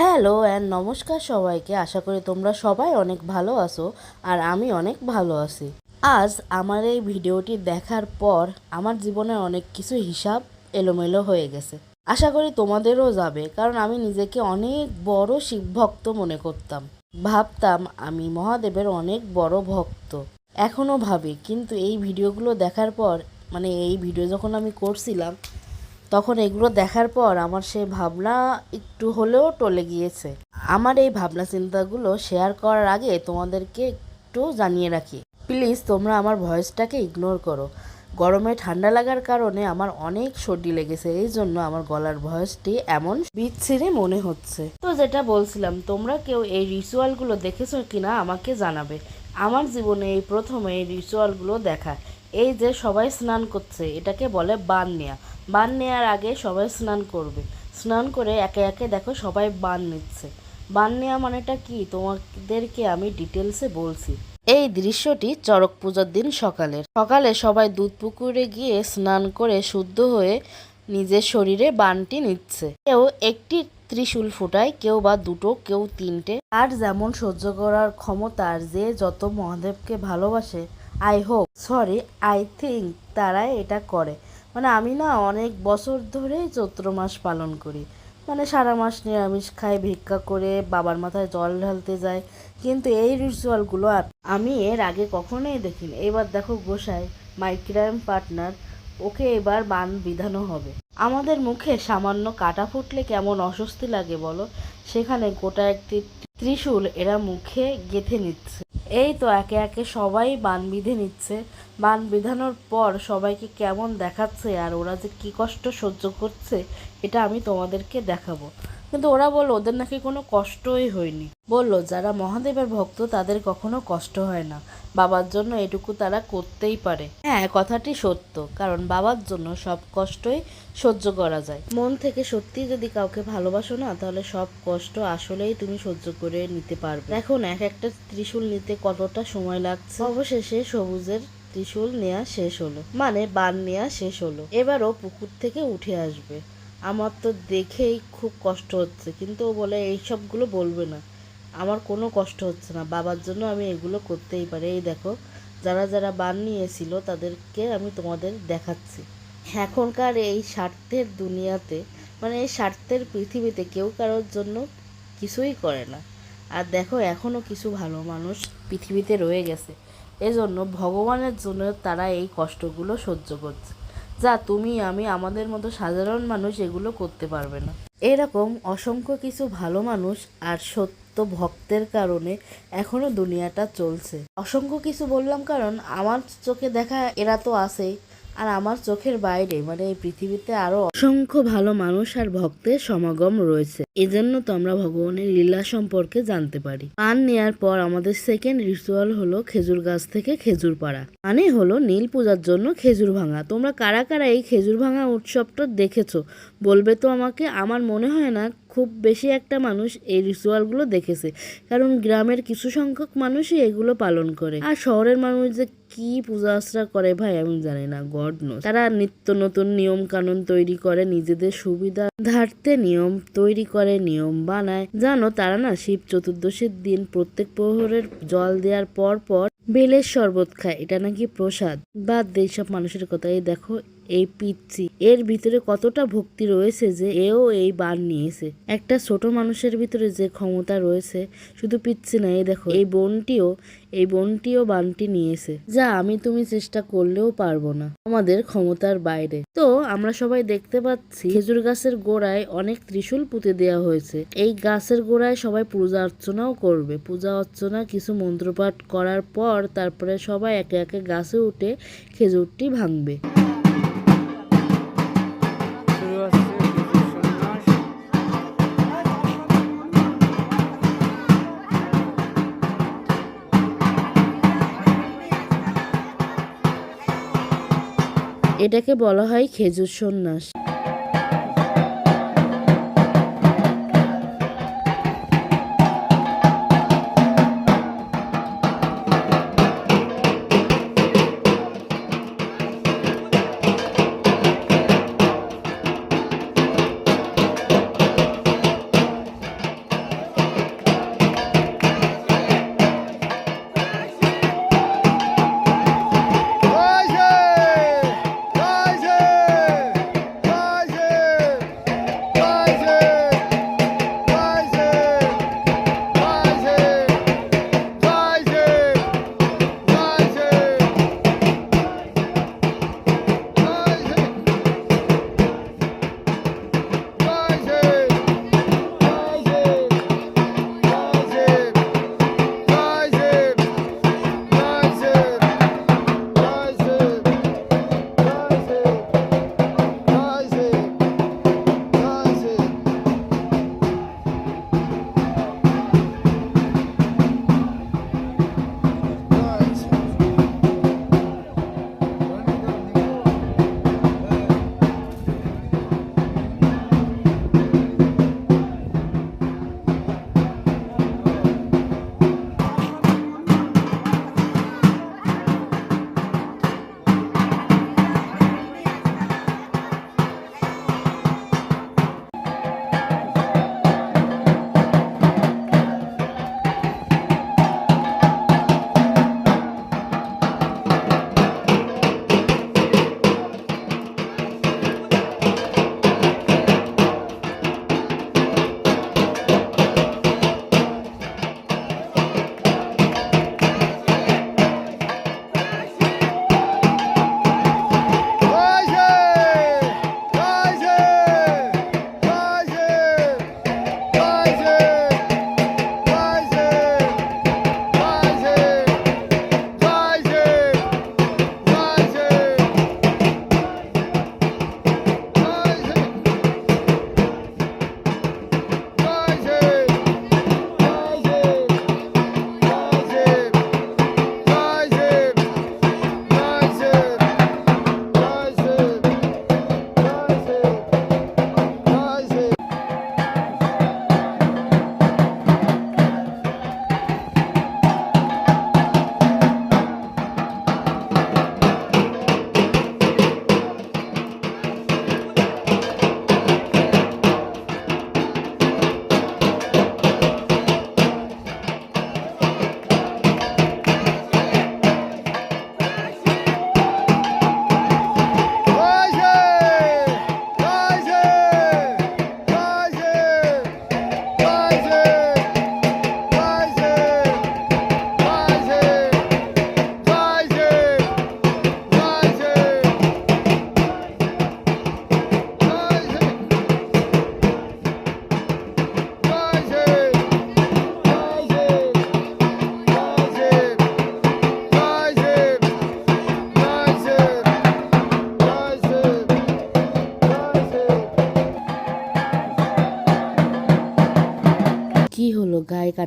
Hello and নমস্কার সবাইকে। আশা করি তোমরা সবাই অনেক ভালো আছো আর আমি অনেক ভালো আছি। আজ আমার এই ভিডিওটি দেখার পর আমার জীবনে অনেক কিছু হিসাব এলোমেলো হয়ে গেছে। আশা করি তোমাদেরও যাবে, কারণ আমি নিজেকে অনেক বড় শিবভক্ত মনে করতাম। ভাবতাম আমি মহাদেবের অনেক বড় ভক্ত। এখনও ভাবি, কিন্তু এই ভিডিওগুলো দেখার পর মানে এই ভিডিও যখন আমি করছিলাম তখন এগুলো দেখার পর আমার সেই ভাবনা একটু হলেও টলে গিয়েছে। আমার এই ভাবনা চিন্তাগুলো শেয়ার করার আগে তোমাদেরকে একটু জানিয়ে রাখি। প্লিজ তোমরা আমার ভয়েসটাকে ইগনোর করো। গরমে ঠান্ডা লাগার কারণে আমার অনেক সর্দি লেগেছে, এই জন্য আমার গলার ভয়েসটি এমন বিচ্ছিরি মনে হচ্ছে। তো যেটা বলছিলাম, তোমরা কেউ এই রিচুয়ালগুলো দেখেছ কিনা আমাকে জানাবে। আমার জীবনে এই প্রথমে এই রিচুয়ালগুলো দেখা। এই যে সবাই স্নান করছে, এটাকে বলে বান নেয়া। বান নেয়ার আগে সবাই স্নান করবে। স্নান করে একে একে দেখো সবাই বান নিচ্ছে। বান নেওয়া মানেটা কি? তোমাদেরকে আমি ডিটেলসে বলছি। এই দৃশ্যটি চড়ক পূজার দিন সকালের। সকালে সবাই দুধ পুকুরে গিয়ে স্নান করে শুদ্ধ হয়ে নিজের শরীরে বানটি নিচ্ছে। কেউ একটি ত্রিশূল ফুটায়, কেউ বা দুটো, কেউ তিনটে। আর যেমন সহ্য করার ক্ষমতার যে যত মহাদেবকে ভালোবাসে I hope sorry I think তারাই এটা করে। মানে আমি না অনেক বছর ধরেই চৈত্র মাস পালন করি। মানে সারা মাস নিরামিষ খাই, ভিক্ষা করে, বাবার মাথায় জল ঢালতে যায় কিন্তু এই রিচুয়ালগুলো আর আমি এর আগে কখনোই দেখিনি। এবার দেখো গোসাই মাই ক্রাইম পার্টনার ওকে এবার বান বিধানো হবে। আমাদের মুখে সামান্য কাটা ফুটলে কেমন অস্বস্তি লাগে বলো? সেখানে গোটা একটি ত্রিশূল এরা মুখে গেঁথে নিচ্ছে। এই তো একে একে সবাই বান বিঁধে নিচ্ছে। বান বিধানোর পর সবাইকে কেমন দেখাচ্ছে আর ওরা যে কি কষ্ট সহ্য করছে, এটা আমি তোমাদেরকে দেখাবো। কিন্তু ওরা বলল, ওদের নাকি কোনো কষ্টই হয়নি। বলল, যারা মহাদেবের ভক্ত, তাদের কখনো কষ্ট হয় না। বাবার জন্য এটুকু তারা করতেই পারে। হ্যাঁ কথাটি সত্য, কারণ বাবার জন্য সব কষ্টই সহ্য করা যায়। মন থেকে সত্যি যদি কাউকে ভালোবাসো না, তাহলে সব কষ্ট আসলেই তুমি সহ্য করে নিতে পারবে। এখন এক একটা ত্রিশূল নিতে কতটা সময় লাগছে? অবশেষে সবুজের ত্রিশূল নেওয়া শেষ হলো। মানে বান নেওয়া শেষ হলো। এবারও পুকুর থেকে উঠে আসবে। আমার তো দেখেই খুব কষ্ট হচ্ছে, কিন্তু ও বলে এই সবগুলো বলবে না। আমার কোনো কষ্ট হচ্ছে না, বাবার জন্য আমি এগুলো করতেই পারি। এই দেখো, যারা যারা বান নিয়েছিল তাদেরকে আমি তোমাদের দেখাচ্ছি। এখনকার এই স্বার্থের দুনিয়াতে মানে এই স্বার্থের পৃথিবীতে কেউ কারোর জন্য কিছুই করে না। আর দেখো এখনও কিছু ভালো মানুষ পৃথিবীতে রয়ে গেছে। এজন্য ভগবানের জন্য তারা এই কষ্টগুলো সহ্য করছে। যা তুমি, আমি, আমাদের মতো সাধারণ মানুষ এগুলো করতে পারবে না। এরকম অসংখ্য কিছু ভালো মানুষ আর সত্য ভক্তের কারণে এখনও দুনিয়াটা চলছে। অসংখ্য কিছু বললাম কারণ আমার চোখে দেখা এরা তো আছেই। আর আমার চোখের বাইরে মানে এই পৃথিবীতে আরও অসংখ্য ভালো মানুষ আর ভক্তের সমাগম রয়েছে। এজন্য তো আমরা ভগবানের লীলা সম্পর্কে জানতে পারি। পান নেয়ার পর আমাদের সেকেন্ড রিচুয়াল হলো খেজুর গাছ থেকে খেজুর পাড়া। মানে হলো নীল পূজার জন্য খেজুর ভাঙা। তোমরা কারা কারা এই খেজুর ভাঙা উৎসবটা দেখেছ? বলবে তো আমাকে। আমার মনে হয় না খুব বেশি একটা মানুষ এই রিচুয়ালগুলো দেখেছে। কারণ গ্রামের কিছু সংখ্যক মানুষই এগুলো পালন করে। আর শহরের মানুষ যে কি পূজা আশ্রা করে ভাই আমি জানি না গড নো তারা নিত্য নতুন নিয়ম কানুন তৈরি করে, নিজেদের সুবিধা ধারতে নিয়ম তৈরি করে, নিয়ম বানায়। জানো, তারা না শিব চতুর্দশীর দিন প্রত্যেক প্রহরের জল দেওয়ার পর পর বেলের শরবত খায়। এটা নাকি প্রসাদ? বাদ দেই সব মানুষের কথাই। দেখো এই পিচ্ছি এর ভিতরে কতটা ভক্তি রয়েছে যে এও এই বান নিয়েছে। একটা ছোট মানুষের ভিতরে যে ক্ষমতা রয়েছে, শুধু পিচ্ছি না, এই দেখো, এই বোনটিও এই বোনটিও বানটি নিয়েছে। যা আমি তুমি চেষ্টা করলেও পারব না, আমাদের ক্ষমতার বাইরে। তো আমরা সবাই দেখতে পাচ্ছি, খেজুর গাছের গোড়ায় অনেক ত্রিশূল পুঁতে দেওয়া হয়েছে। এই গাছের গোড়ায় সবাই পূজা অর্চনাও করবে। পূজা অর্চনা, কিছু মন্ত্রপাঠ করার পর তারপরে সবাই একে একে গাছে উঠে খেজুরটি ভাঙবে। এটাকে বলা হয় খেজুর সন্ন্যাস।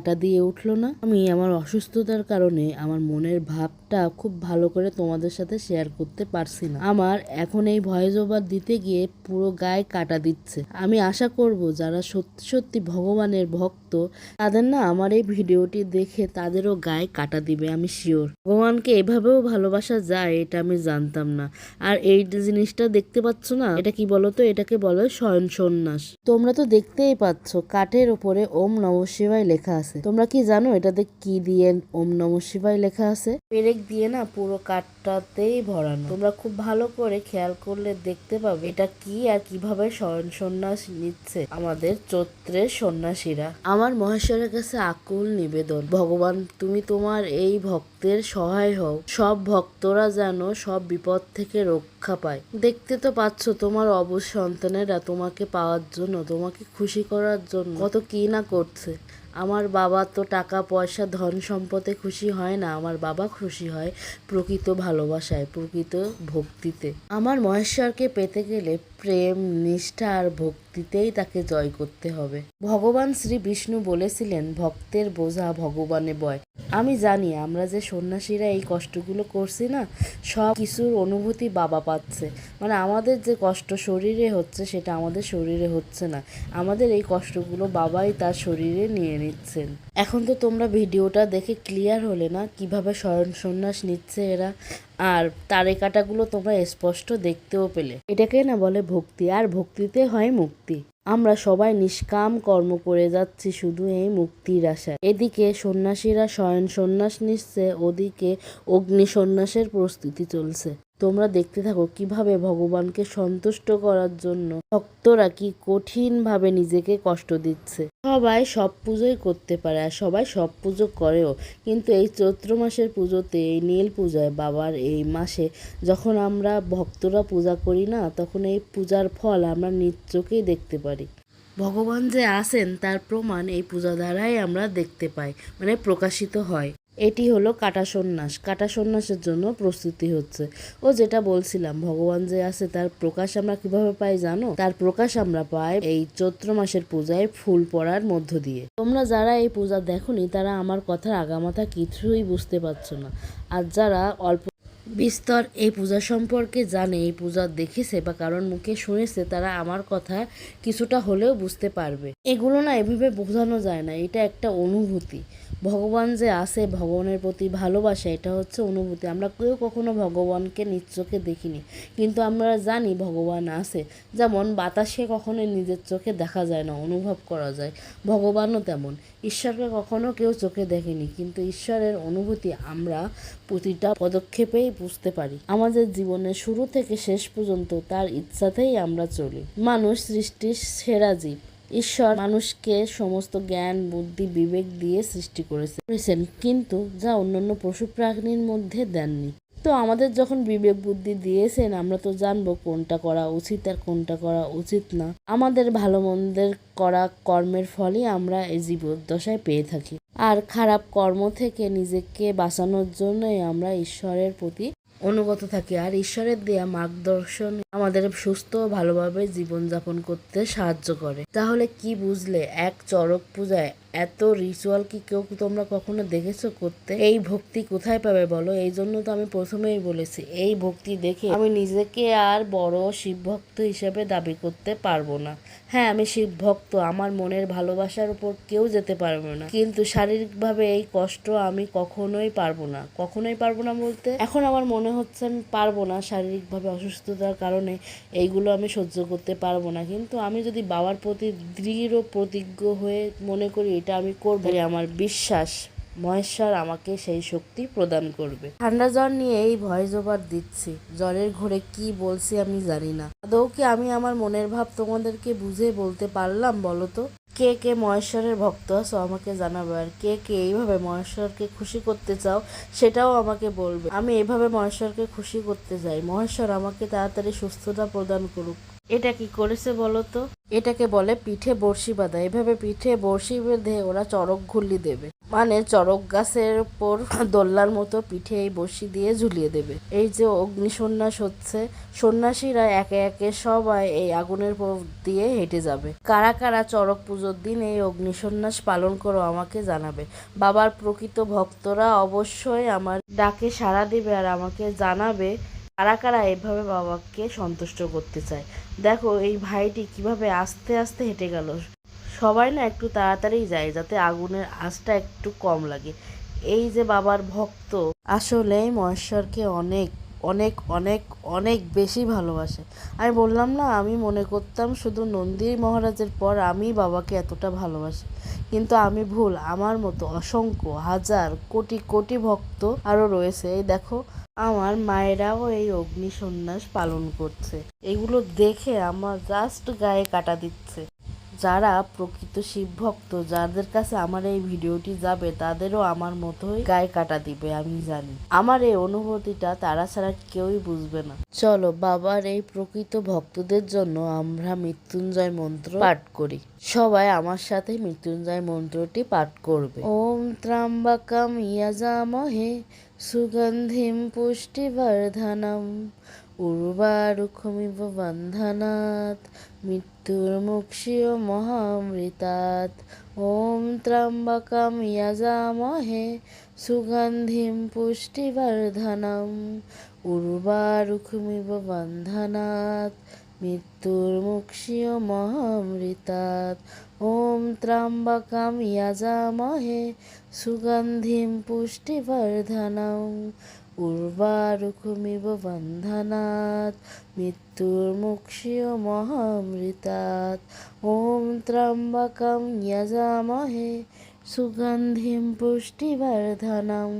কাটা দিয়ে উঠল না। আমি আমার অসুস্থতার কারণে আমার মনের ভাবটা খুব ভালো করে তোমাদের সাথে শেয়ার করতে পারছি না। আমার এখন এই ভয়েস ওভার দিতে গিয়ে পুরো গায়ে কাটা দিচ্ছে। আমি আশা করব যারা সত্যি সত্যি ভগবানের ভক্ত তাদের না আমার এই ভিডিওটি দেখে তাদেরও গায়ে কাটা দিবে, আমি শিওর ভগবানকে এভাবেও ভালোবাসা যায়, এটা আমি জানতাম না। আর এই জিনিসটা দেখতে পাচ্ছ না, এটা কি বলতো? এটাকে বলে শয়ন সন্ন্যাস। তোমরা তো দেখতেই পাচ্ছ, কাঠের উপরে ওম নম লেখা আছে। তোমরা কি জানো এটাতে কি দিয়ে ওম নম লেখা আছে? পেরেক দিয়ে না পুরো কাঠটাতেই ভরানো। তোমরা খুব ভালো করে খেয়াল করলে দেখতে পাবে এটা কি আর কীভাবে শয়ন সন্ন্যাস নিচ্ছে আমাদের চৈত্রের সন্ন্যাসীরা। আমার মহেশ্বরের কাছে আকুল নিবেদন। ভগবান, তুমি তোমার এই ভক্তের সহায় হও। সব ভক্তরা যেন সব বিপদ থেকে রক্ষা পায়। দেখতে তো পাচ্ছ তোমার অবশ সন্তানেরা তোমাকে পাওয়ার জন্য, তোমাকে খুশি করার জন্য কত কি না করছে। আমার বাবা তো টাকা, পয়সা, ধন সম্পদে খুশি হয় না। আমার বাবা খুশি হয় প্রকৃত ভালোবাসায়, প্রকৃত ভক্তিতে। আমার মহেশ্বরকে পেতে গেলে প্রেম, নিষ্ঠা আর ভক্তিতেই তাকে জয় করতে হবে। ভগবান শ্রী বিষ্ণু বলেছিলেন, ভক্তের বোঝা ভগবানে বয়। আমি জানি, আমরা যে সন্ন্যাসীরা এই কষ্টগুলো করছি না, সব কিছুর অনুভূতি বাবা পাচ্ছে। মানে আমাদের যে কষ্ট শরীরে হচ্ছে, সেটা আমাদের শরীরে হচ্ছে না। আমাদের এই কষ্টগুলো বাবাই তার শরীরে নিয়ে নিচ্ছেন। এখন তো তোমরা ভিডিওটা দেখে ক্লিয়ার হলে না, কীভাবে স্বয়ং সন্ন্যাস নিচ্ছে এরা। আর তারে কাটাগুলো তোমরা স্পষ্ট দেখতেও পেলে। এটাকে না বলে ভক্তি, আর ভক্তিতে হয় মুক্তি। আমরা সবাই নিষ্কাম কর্ম করে যাচ্ছি শুধু এই মুক্তির আশায়। এদিকে সন্ন্যাসীরা শয়ন সন্ন্যাস নিচ্ছে, ওদিকে অগ্নি সন্ন্যাসের প্রস্তুতি চলছে। তোমরা দেখতে থাকো কীভাবে ভগবানকে সন্তুষ্ট করার জন্য ভক্তরা কি কঠিন ভাবে নিজেকে কষ্ট দিচ্ছে। সবাই সব পুজোই করতে পারে আর সবাই সব পুজো করেও। কিন্তু এই চৈত্র মাসের পুজোতে, এই নীল পূজায় বাবার এই মাসে যখন আমরা ভক্তরা পূজা করি না, তখন এই পূজার ফল আমরা নিজ দেখতে পারি। ভগবান যে আছেন, তার প্রমাণ এই পূজা দ্বারাই আমরা দেখতে পাই মানে প্রকাশিত হয়। এটি হলো কাটা সন্ন্যাস। কাটা সন্ন্যাসের জন্য প্রস্তুতি হচ্ছে। ও যেটা বলছিলাম, ভগবান যে আছে তার প্রকাশ আমরা কীভাবে পাই জানো? তার প্রকাশ আমরা পাই এই চৈত্র মাসের পূজায় ফুল পড়ার মধ্য দিয়ে। তোমরা যারা এই পূজা দেখোনি, তারা আমার কথার আগামাথা কিছুই বুঝতে পারছ না। আর যারা অল্প বিস্তর এই পূজা সম্পর্কে জানে, এই পূজা দেখেছে বা কারণ মুখে শুনেছে, তারা আমার কথা কিছুটা হলেও বুঝতে পারবে। এগুলো না এভাবে বোঝানো যায় না। এটা একটা অনুভূতি। ভগবান যে আছে, ভগবানের প্রতি ভালোবাসা, এটা হচ্ছে অনুভূতি। আমরা কেউ কখনো ভগবানকে নিজ চোখে দেখিনি। কিন্তু আমরা জানি ভগবান আছে। যেমন বাতাসে কখনো নিজের চোখে দেখা যায় না, অনুভব করা যায়। ভগবানও তেমন। ঈশ্বরকে কখনো কেউ চোখে দেখেনি। কিন্তু ঈশ্বরের অনুভূতি আমরা প্রতিটা পদক্ষেপেই বুঝতে পারি। আমাদের জীবনের শুরু থেকে শেষ পর্যন্ত তার ইচ্ছাতেই আমরা চলি। মানুষ সৃষ্টির সেরা জীব। ঈশ্বর মানুষকে সমস্ত জ্ঞান, বুদ্ধি, বিবেক দিয়ে সৃষ্টি করেছেন। কিন্তু যা অন্যান্য পশু প্রাণীর মধ্যে দেননি। তো আমাদের যখন বিবেক, বুদ্ধি দিয়েছেন, আমরা তো জানব কোনটা করা উচিত আর কোনটা করা উচিত না। আমাদের ভালো মন্দের করা কর্মের ফলই আমরা এই জীবদ্দশায় পেয়ে থাকি। আর খারাপ কর্ম থেকে নিজেকে বাঁচানোর জন্যই আমরা ঈশ্বরের প্রতি অনুগত থাকি। আর ঈশ্বরের দেয়া মার্গদর্শন আমাদের সুস্থ ও ভালোভাবে জীবনযাপন করতে সাহায্য করে। তাহলে কি বুঝলে? এক চরক পূজায় এত রিচুয়াল কি কেউ তোমরা কখনো দেখেছ করতে? এই ভক্তি কোথায় পাবে বলো? এই জন্য তো আমি প্রথমেই বলেছি, এই ভক্তি দেখে আমি নিজেকে আর বড় শিব ভক্ত হিসেবে দাবি করতে পারব না। হ্যাঁ আমি শিব ভক্ত আমার মনের ভালোবাসার উপর কেউ যেতে পারবে না। কিন্তু শারীরিকভাবে এই কষ্ট আমি কখনোই পারব না। কখনোই পারব না বলতে? এখন আমার মনে হচ্ছে আমি পারব না শারীরিকভাবে অসুস্থতার কারণে, এইগুলো আমি সহ্য করতে পারব না। কিন্তু আমি যদি বাবার প্রতি দৃঢ় প্রতিজ্ঞ হয়ে মনে করি এটা আমি করব আমার বিশ্বাস, মহেশ্বর আমাকে সেই শক্তি প্রদান করবে। ঠান্ডা জ্বর নিয়ে এই ভয়েস ওভার দিচ্ছি। জ্বরের ঘরে কি বলছি আমি জানি না। আদৌ কি আমি আমার মনের ভাব তোমাদেরকে বুঝে বলতে পারলাম বলো তো? কে কে মহেশ্বরের ভক্ত আছো আমাকে জানাবে? আর কে কে এইভাবে মহেশ্বরকে খুশি করতে চাও সেটাও আমাকে বলবে। আমি এভাবে মহেশ্বরকে খুশি করতে চাই। মহেশ্বর আমাকে তাড়াতাড়ি সুস্থতা প্রদান করুক। এটা কি করেছে বলো তো এটাকে বলে পিঠে বড়শি বাঁধা। এভাবে পিঠে বড়শি বেঁধে ওরা চড়ক ঘুরলি দেবে। মানে চড়ক গাছের উপর দোল্লার মতো পিঠে এই বসি দিয়ে ঝুলিয়ে দেবে। এই যে অগ্নি সন্ন্যাস হচ্ছে, সন্ন্যাসীরা একে একে সবাই এই আগুনের উপর দিয়ে হেঁটে যাবে। কারা কারা চড়ক পুজোর দিন এই অগ্নি সন্ন্যাস পালন করো আমাকে জানাবে। বাবার প্রকৃত ভক্তরা অবশ্যই আমার ডাকে সাড়া দিবে আর আমাকে জানাবে কারা কারা এভাবে বাবাকে সন্তুষ্ট করতে চায়। দেখো, এই ভাইটি কীভাবে আস্তে আস্তে হেঁটে গেল। সবাই না একটু তাড়াতাড়ি যায়, যাতে আগুনের আঁচটা একটু কম লাগে। এই যে বাবার ভক্ত, আসলে মহেশ্বরকে অনেক অনেক অনেক অনেক বেশি ভালোবাসে। আমি বললাম না, আমি মনে করতাম শুধু নন্দী মহারাজের পর আমি বাবাকে এতটা ভালোবাসি। কিন্তু আমি ভুল, আমার মতো অসংখ্য, হাজার, কোটি কোটি ভক্ত আরও রয়েছে। এই দেখো আমার মায়েরাও এই অগ্নি সন্ন্যাস পালন করছে। এগুলো দেখে আমার জাস্ট গায়ে কাটা দিচ্ছে। যারা প্রকৃত শিব ভক্ত, যাদের কাছে আমার এই ভিডিওটি যাবে, তাদেরও আমার মতোই গায়ে কাটা দিবে, আমি জানি। আমার এই অনুভূতিটা তারা ছাড়া কেউই বুঝবে না। চলো, বাবার এই প্রকৃত ভক্তদের জন্য আমরা মৃত্যুঞ্জয় মন্ত্র পাঠ করি। সবাই আমার সাথে মৃত্যুঞ্জয় মন্ত্রটি পাঠ করবে। ওম ত্রাম্বাকাম ইয়াজামহে সুগন্ধিম পুষ্টিবর্ধনম উর্বারুকমিব বন্ধনাৎ মৃত্যুর্মুক্ষীয় মহামৃতাৎ ওম ত্র্যম্বকম যজামহে সুগন্ধিম পুষ্টিবর্ধনম উর্বারুকমিব বন্ধনাৎ মৃত্যুর্মুক্ষীয় মহামৃতাৎ ওম ত্র্যম্বকম যজামহে সুগন্ধিম পুষ্টিবর্ধনম উর্বারুকমিব বন্ধনাৎ মৃত্যুর্মুক্ষীয় মহামৃতাৎ ওম ত্র্যম্বকম যজামহে সুগন্ধিম পুষ্টিবর্ধনম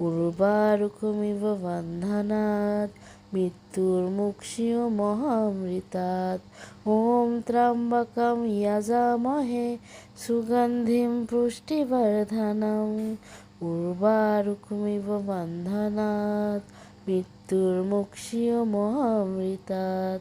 উর্বারুকমিব বন্ধনাৎ মৃত্যুর্মুক্ষীয় মহামৃতাৎ। ওম ত্র্যম্বকম যজামহে সুগন্ধিম পুষ্টিবর্ধনম উর্বারুকমিব বন্ধনাৎ। মৃত্যুর্মুক্ষীয় মহামৃতাৎ।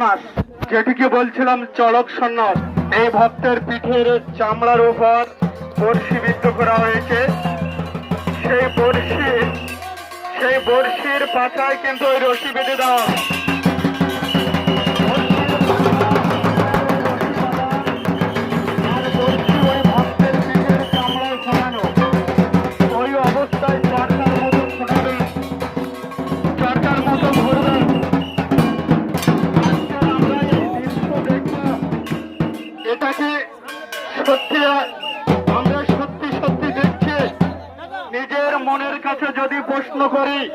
সন্ন্যাস, যেটিকে বলছিলাম চড়ক সন্ন্যাস, এই ভক্তের পিঠের চামড়ার উপর বর্ষি বিদ্ধ করা হয়েছে। সেই বর্ষি সেই বর্ষির পাতায় কিন্তু ওই রশি বেঁধে দেওয়া। করি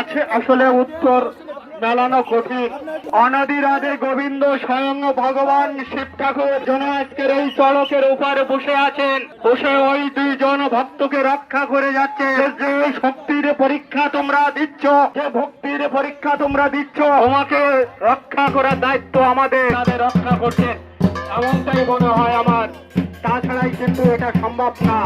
আছে আসলে উত্তর মেলানো কঠিন। অনাদির আদে গোবিন্দ স্বয়ং ভগবান শিব ঠাকুর, যেন আজকের এই চড়কের উপরে বসে আছেন। বসে ওই দুইজন ভক্তকে রক্ষা করে যাচ্ছে। যে শক্তির পরীক্ষা তোমরা দিচ্ছ, যে ভক্তির পরীক্ষা তোমরা দিচ্ছ, তোমাকে রক্ষা করার দায়িত্ব আমাদের। তাদের রক্ষা করছেন এমনটাই মনে হয় আমার। তাছাড়াই কিন্তু এটা সম্ভব না।